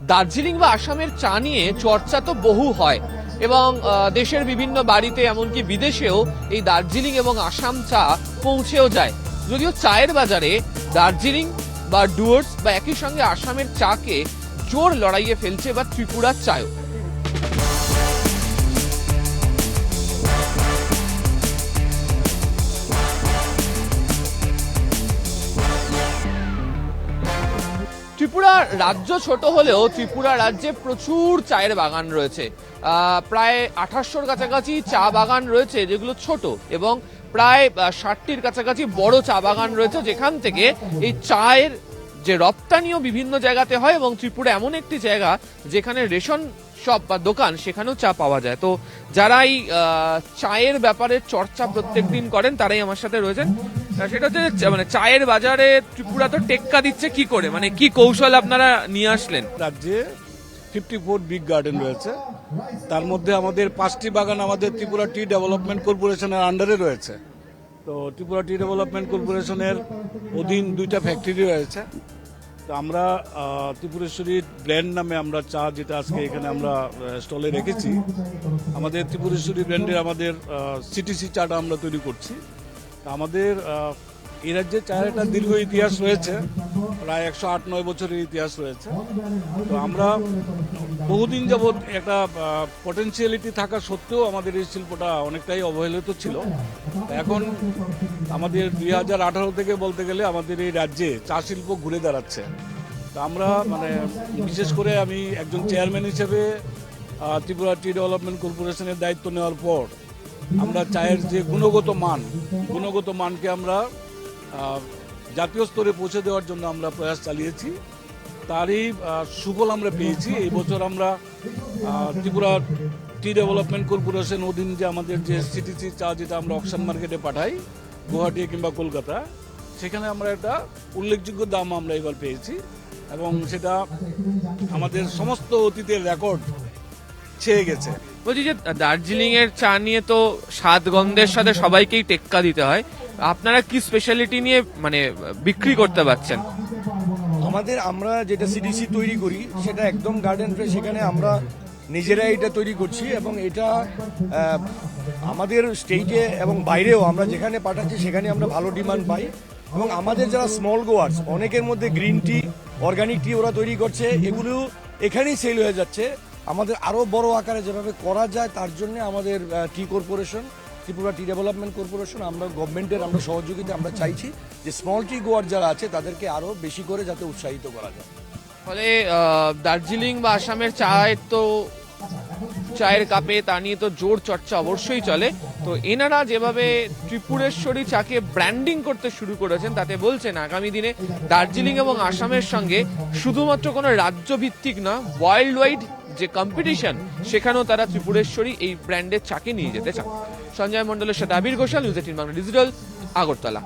দার্জিলিং বা আসামের চা নিয়ে চর্চা তো বহু হয় এবং দেশের বিভিন্ন বাড়িতে এমনকি বিদেশেও এই দার্জিলিং এবং আসাম চা পৌঁছেও যায়। যদিও চায়ের বাজারে দার্জিলিং বা ডুয়ার্স বা একই সঙ্গে আসামের চাকে জোর লড়াইয়ে ফেলছে বা ত্রিপুরার চায়ও। ত্রিপুরা রাজ্য ষোট হলেও ত্রিপুরা রাজ্যে প্রচুর চায়ের বাগান রয়েছে। প্রায় আঠাশশোর কাছাকাছি চা বাগান রয়েছে যেগুলো ছোট এবং প্রায় ষাটটির কাছাকাছি বড় চা বাগান রয়েছে যেখান থেকে এই চায়ের যে রপ্তানিও বিভিন্ন জায়গাতে হয় এবং ত্রিপুরা এমন একটি জায়গা যেখানে রেশন শপ বা দোকান সেখানেও চা পাওয়া যায়। তো যারা এই চায়ের ব্যাপারে চর্চা প্রত্যেক দিন করেন তারাই আমার সাথে রয়েছেন। সেটা হচ্ছে মানে চায়ের বাজারে ত্রিপুরা তো টেক্কা দিচ্ছে কি করে? মানে কি কৌশল আপনারা নিয়ে আসলেন? রাজ্যে ফিফটি ফোর বিগ গার্ডেন রয়েছে। তার মধ্যে আমাদের পাঁচটি বাগান আমাদের ত্রিপুরা টি ডেভেলপমেন্ট কর্পোরেশনের আন্ডারে রয়েছে। তো ত্রিপুরা টি ডেভেলপমেন্ট কর্পোরেশনের অধীন দুইটা ফ্যাক্টরি রয়েছে। তো আমরা আহ, ত্রিপুরেশ্বরী ব্র্যান্ড নামে আমরা চা যেটা আজকে এখানে আমরা স্টলে রেখেছি আমাদের ত্রিপুরেশ্বরী ব্র্যান্ডের আমাদের সিটিসি চাটা আমরা তৈরি করছি। আমাদের এই রাজ্যে চায়ের একটা দীর্ঘ ইতিহাস রয়েছে, প্রায় একশো আট, নয় বছরের ইতিহাস রয়েছে। তো আমরা বহুদিন যাবৎ একটা পটেনশিয়ালিটি থাকা সত্ত্বেও আমাদের এই শিল্পটা অনেকটাই অবহেলিত ছিল। এখন আমাদের দুই হাজার আঠারো থেকে বলতে গেলে আমাদের এই রাজ্যে চা শিল্প ঘুরে দাঁড়াচ্ছে। তা আমরা মানে বিশেষ করে আমি একজন চেয়ারম্যান হিসেবে ত্রিপুরা টি ডেভেলপমেন্ট কর্পোরেশনের দায়িত্ব নেওয়ার পর আমরা চায়ের যে গুণগত মান, গুণগত মানকে আমরা জাতীয় স্তরে পৌঁছে দেওয়ার জন্য আমরা প্রয়াস চালিয়েছি। তারই সুফল আমরা পেয়েছি। এই বছর আমরা ত্রিপুরা টি ডেভেলপমেন্ট কর্পোরেশন অধীন যে আমাদের যে সিটিসি চা যেটা আমরা অকশন মার্কেটে পাঠাই, গুয়াহাটি কিংবা কলকাতা, সেখানে আমরা একটা উল্লেখযোগ্য দাম আমরা এবার পেয়েছি এবং সেটা আমাদের সমস্ত অতীতের রেকর্ড ছেয়ে গেছে। বলছি যে দার্জিলিং এর চা নিয়ে তো স্বাদ গন্ধের সাথে সবাইকেই টেক্কা দিতে হয়। আপনারা কি স্পেশালিটি নিয়ে মানে বিক্রি করতে পারছেন? আমাদের আমরা যেটা সিডিসি তৈরি করি সেটা একদম গার্ডেন ফ্রেশ সেখানে আমরা নিজেরাই এটা তৈরি করছি এবং এটা আমাদের স্টেটে এবং বাইরেও আমরা যেখানে পাঠাচ্ছি সেখানে আমরা ভালো ডিমান্ড পাই। এবং আমাদের যারা স্মল গোয়ার্স অনেকের মধ্যে গ্রিন টি অর্গানিক টি ওরা তৈরি করছে এগুলো এখানেই সেল হয়ে যাচ্ছে। আমাদের আরও বড় আকারে যেভাবে করা যায়, তার জন্য আমাদের tea corporation Tripura tea development corporation আমরা গভর্নমেন্টের আমরা সহযোগিতা, আমরা চাইছি যে স্মল টি গোয়ার যারা আছে, তাদেরকে আরও বেশি করে যাতে উৎসাহিত করা যায়। ফলে দার্জিলিং বা আসামের চায়ের তো চায়ের কাপে তা নিয়ে তো জোর চর্চা অবশ্যই চলে। তো এনারা যেভাবে ত্রিপুরেশ্বরী চাকে ব্র্যান্ডিং করতে শুরু করেছেন, তাতে বলছেন আগামী দিনে দার্জিলিং এবং আসামের সঙ্গে শুধুমাত্র কোনো রাজ্য ভিত্তিক না ওয়ার্ল্ড ওয়াইড যে কম্পিটিশন সেখানেও তারা ত্রিপুরেশ্বরী এই ব্র্যান্ডের চাকে নিয়ে যেতে চান। সঞ্জয় মণ্ডলের সাথে আবির ঘোষাল নিউজ বাংলা ডিজিটাল আগরতলা।